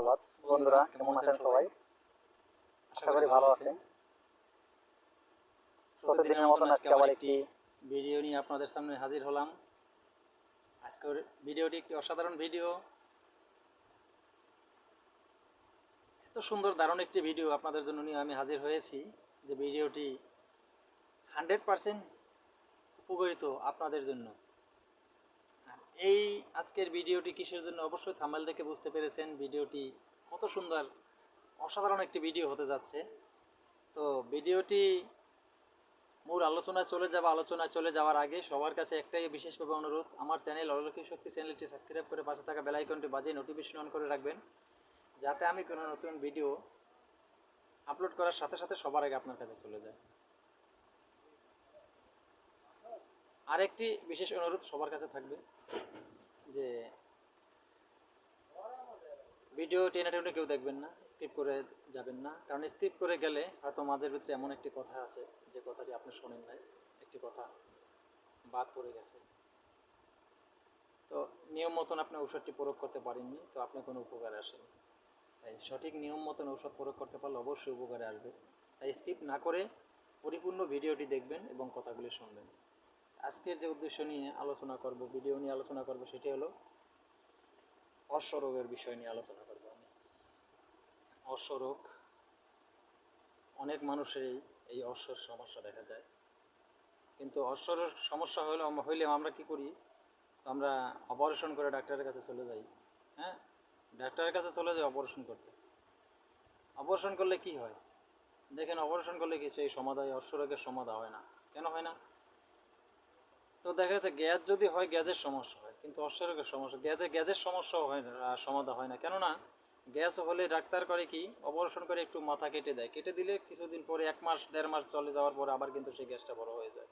ধন্যবাদ। বন্ধুরা, কেমন আছেন সবাই? আশা করি ভালো আছেন। প্রতিদিনের মতন আজকে আবার একটি ভিডিও নিয়ে আপনাদের সামনে হাজির হলাম। আজকের ভিডিওটি একটি অসাধারণ ভিডিও। এত সুন্দর, দারুণ একটি ভিডিও আপনাদের জন্য নিয়ে আমি হাজির হয়েছি, যে ভিডিওটি হান্ড্রেড পারসেন্ট উপকারিত আপনাদের জন্য। এই আজকের ভিডিওটি কিসের জন্য? অবশ্যই থাম্বেল দেখে বুঝতে পেরেছেন ভিডিওটি কত সুন্দর, অসাধারণ একটি ভিডিও হতে যাচ্ছে। তো ভিডিওটি মূল আলোচনায় চলে যাব, আলোচনায় চলে যাওয়ার আগে সবার কাছে একটাই বিশেষভাবে অনুরোধ, আমার চ্যানেল অলৌকিক শক্তি চ্যানেলটি সাবস্ক্রাইব করে পাশে থাকা বেল আইকনটি বাজিয়ে নোটিফিকেশন অন করে রাখবেন, যাতে আমি কোনো নতুন ভিডিও আপলোড করার সাথে সাথে সবার আগে আপনার কাছে চলে যায়। আরেকটি বিশেষ অনুরোধ সবার কাছে থাকবে যে ভিডিও টেনে টেনে কেউ দেখবেন না স্কিপ করে যাবেন না। কারণ স্কিপ করে গেলে হয়তো মাঝের ভিতরে এমন একটি কথা আছে, যে কথাটি আপনি শোনেন নাই, একটি কথা বাদ পড়ে গেছে। তো নিয়ম মতন আপনি ঔষধটি প্রয়োগ করতে পারেননি, তো আপনি কোনো উপকারে আসেনি। তাই সঠিক নিয়ম মতন ঔষধ প্রয়োগ করতে পারলে অবশ্যই উপকারে আসবে। তাই স্কিপ না করে পরিপূর্ণ ভিডিওটি দেখবেন এবং কথাগুলি শুনবেন। আজকের যে উদ্দেশ্য নিয়ে আলোচনা করব ভিডিও নিয়ে আলোচনা করব, সেটি হলো অশ্বরোগের বিষয় নিয়ে আলোচনা করব আমি। অশ্বরোগ, অনেক মানুষেরই এই অশ্বর সমস্যা দেখা যায়। কিন্তু অশ্বরের সমস্যা হলে হইলে আমরা কি করি? তো আমরা অপারেশন করে ডাক্তারের কাছে চলে যাই হ্যাঁ? ডাক্তারের কাছে চলে যাই অপারেশন করতে। অপারেশন করলে কি হয়? দেখেন অপারেশন করলে কি সেই সমাধান অশ্বরোগের সমাধা হয় না। কেন হয় না? তো দেখা যাচ্ছে গ্যাস যদি হয়, গ্যাসের সমস্যা হয়। কিন্তু অশ্বরোগের সমস্যা, গ্যাসে, গ্যাসের সমস্যাও হয় না সমাধা হয় না। কেননা গ্যাস হলে ডাক্তার করে কি, অপারেশন করে একটু মাথা কেটে দেয়। কেটে দিলে কিছুদিন পরে এক মাস, দেড় মাস চলে যাওয়ার পরে আবার কিন্তু সেই গ্যাসটা বড় হয়ে যায়।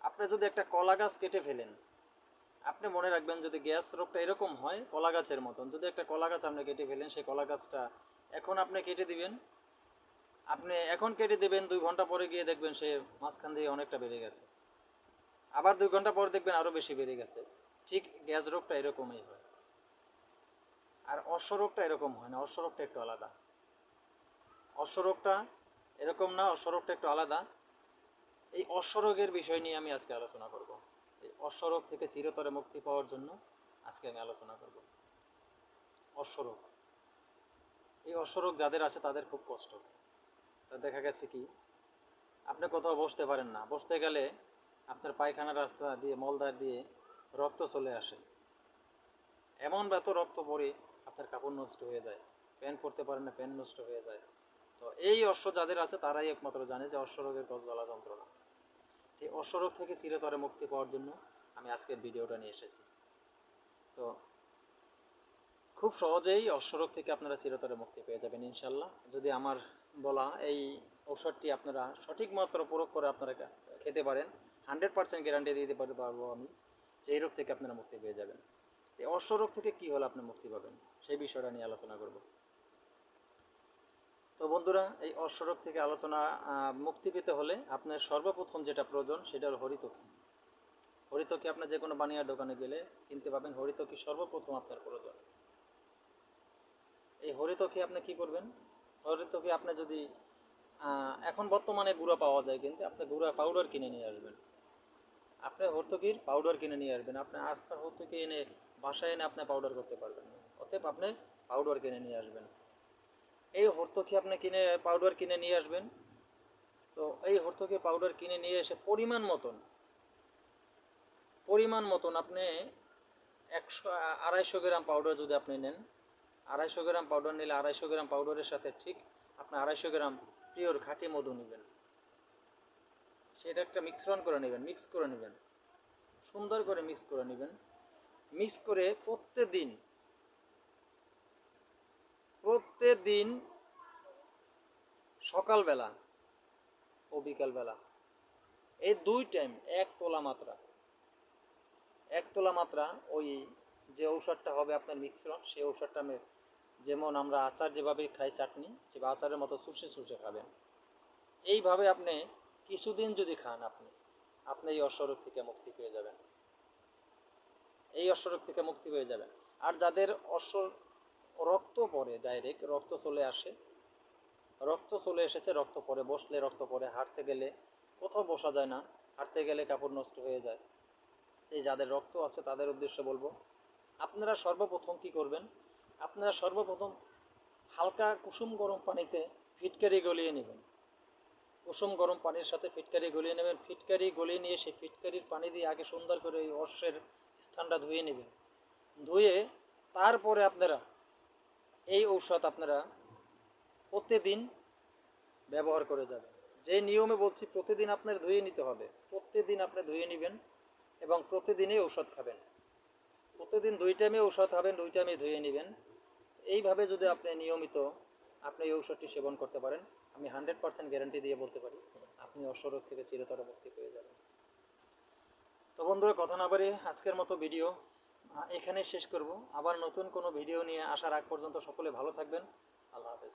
আপনি যদি একটা কলা গাছ কেটে ফেলেন, আপনি মনে রাখবেন যদি গ্যাস রোগটা এরকম হয়, কলা গাছের মতন, যদি একটা কলা গাছ আপনি কেটে ফেলেন, সেই কলা গাছটা এখন আপনি কেটে দিবেন। আপনি এখন কেটে দেবেন, দুই ঘণ্টা পরে গিয়ে দেখবেন সে মাঝখান দিয়ে অনেকটা বেড়ে গেছে। আবার দুই ঘণ্টা পর দেখবেন আরও বেশি বেড়ে গেছে। ঠিক গ্যাস রোগটা এরকমই হয়। আর অশ্বরোগটা এরকম হয় না, অশ্বরোগটা একটু আলাদা। অশ্বরোগটা এরকম না, অশ্বরোগটা একটু আলাদা। এই অশ্বরোগের বিষয় নিয়ে আমি আজকে আলোচনা করব। এই অশ্বরোগ থেকে চিরতরে মুক্তি পাওয়ার জন্য আজকে আমি আলোচনা করব। অশ্বরোগ। এই অশ্বরোগ যাদের আছে তাদের খুব কষ্ট। তা দেখা গেছে কি, আপনি কোথাও বসতে পারেন না। বসতে গেলে আপনার পায়খানা রাস্তা দিয়ে মলদার দিয়ে রক্ত চলে আসে। এমন এত রক্ত পড়ে আপনার কাপড় নষ্ট হয়ে যায়। প্যান্ট পরতে পারেন না, প্যান্ট নষ্ট হয়ে যায়। তো এই অশ্ব যাদের আছে, তারাই একমাত্র জানে যে অশ্বরোগের জ্বালা যন্ত্রণা। সেই অশ্বরোগ থেকে চিরতরে মুক্তি পাওয়ার জন্য আমি আজকের ভিডিওটা নিয়ে এসেছি। তো খুব সহজেই অশ্বরোগ থেকে আপনারা চিরতরে মুক্তি পেয়ে যাবেন ইনশাল্লাহ যদি আমার বলা এই ঔষধটি আপনারা সঠিক মাত্র প্রয়োগ করে আপনারা খেতে পারেন হান্ড্রেড পার্সেন্ট গ্যারান্টি দিতে পারব আমি যে এই রোগ থেকে আপনারা মুক্তি পেয়ে যাবেন। এই অশ্বরোগ থেকে কী হলে আপনি মুক্তি পাবেন? সেই বিষয়টা নিয়ে আলোচনা করব। তো বন্ধুরা, এই অশ্বরোগ থেকে আলোচনা মুক্তি পেতে হলে আপনার সর্বপ্রথম যেটা প্রয়োজন সেটা হলো হরিতকি। হরিতকি আপনার যে কোনো বানিয়ার দোকানে গেলে কিনতে পাবেন। হরিতকি সর্বপ্রথম আপনার প্রয়োজন। এই হরিতকি আপনি কি করবেন? হরিতকি আপনি যদি এখন বর্তমানে গুঁড়া পাওয়া যায়, কিন্তু আপনি গুঁড়া পাউডার কিনে নিয়ে আসবেন। আপনি হর্তকির পাউডার কিনে নিয়ে আসবেন। আপনি আস্তা হর্তকি এনে বাসায় এনে আপনি পাউডার করতে পারবেন অতএব আপনি পাউডার কিনে নিয়ে আসবেন। এই হর্তকি আপনি কিনে পাউডার কিনে নিয়ে আসবেন। তো এই হর্তকি পাউডার কিনে নিয়ে এসে পরিমাণ মতন পরিমাণ মতন আপনি একশো, আড়াইশো গ্রাম পাউডার যদি আপনি নেন, আড়াইশো গ্রাম পাউডার নিলে আড়াইশো গ্রাম পাউডারের সাথে ঠিক আপনি আড়াইশো গ্রাম পিওর খাঁটি মধু নেবেন। সেটা একটা মিশ্রণ করে নেবেন মিক্স করে নেবেন। সুন্দর করে মিক্স করে নেবেন। মিক্স করে প্রত্যেক দিন প্রত্যেক দিন সকালবেলা ও বিকালবেলা এই দুই টাইম এক তোলা মাত্রা। এক তোলা মাত্রা ওই যে ঔষধটা হবে আপনার মিশ্রণ সেই ঔষধটা যেমন আমরা আচার যেভাবে খাই চাটনি সে আচারের মতো শুষে শুষে খাবেন। এইভাবে আপনি কিছুদিন যদি খান আপনি আপনি এই অশ্বরোগ থেকে মুক্তি পেয়ে যাবেন। এই অশ্বরোগ থেকে মুক্তি পেয়ে যাবেন। আর যাদের অশ্ব রক্ত পড়ে ডাইরেক্ট রক্ত চলে আসে, রক্ত চলে এসেছে, রক্ত পড়ে, বসলে রক্ত পড়ে, হাঁটতে গেলে কোথাও বসা যায় না, হাঁটতে গেলে কাপড় নষ্ট হয়ে যায়। এই যাদের রক্ত আছে, তাদের উদ্দেশ্যে বলব, আপনারা সর্বপ্রথম কি করবেন? আপনারা সর্বপ্রথম হালকা কুসুম গরম পানিতে ফিটকারি গলিয়ে নেবেন। কুসুম গরম পানির সাথে ফিটকারি গলিয়ে নেবেন। ফিটকারি গলিয়ে নিয়ে সেই ফিটকারির পানি দিয়ে আগে সুন্দর করে ওই অশ্বের স্থানটা ধুয়ে নেবেন। ধুয়ে তারপরে আপনারা এই ঔষধ আপনারা প্রতিদিন ব্যবহার করে যাবেন। যে নিয়মে বলছি প্রতিদিন আপনার ধুয়ে নিতে হবে। প্রতিদিন আপনি ধুয়ে নেবেন এবং প্রতিদিনই ঔষধ খাবেন। প্রতিদিন দুই টাইমে ঔষধ খাবেন, দুই টাইমে ধুয়ে নেবেন। এইভাবে যদি আপনি নিয়মিত আপনি এই ঔষধটি সেবন করতে পারেন আমি হান্ড্রেড পার্সেন্ট গ্যারান্টি দিয়ে বলতে পারি, আপনি অসরোগ থেকে চিরতর মুক্তি পেয়ে যাবেন। তো বন্ধুরা, কথা না বাড়ি আজকের মতো ভিডিও এখানে শেষ করব। আবার নতুন কোনো ভিডিও নিয়ে আসার আগ পর্যন্ত সকলে ভালো থাকবেন। আল্লাহ হাফেজ।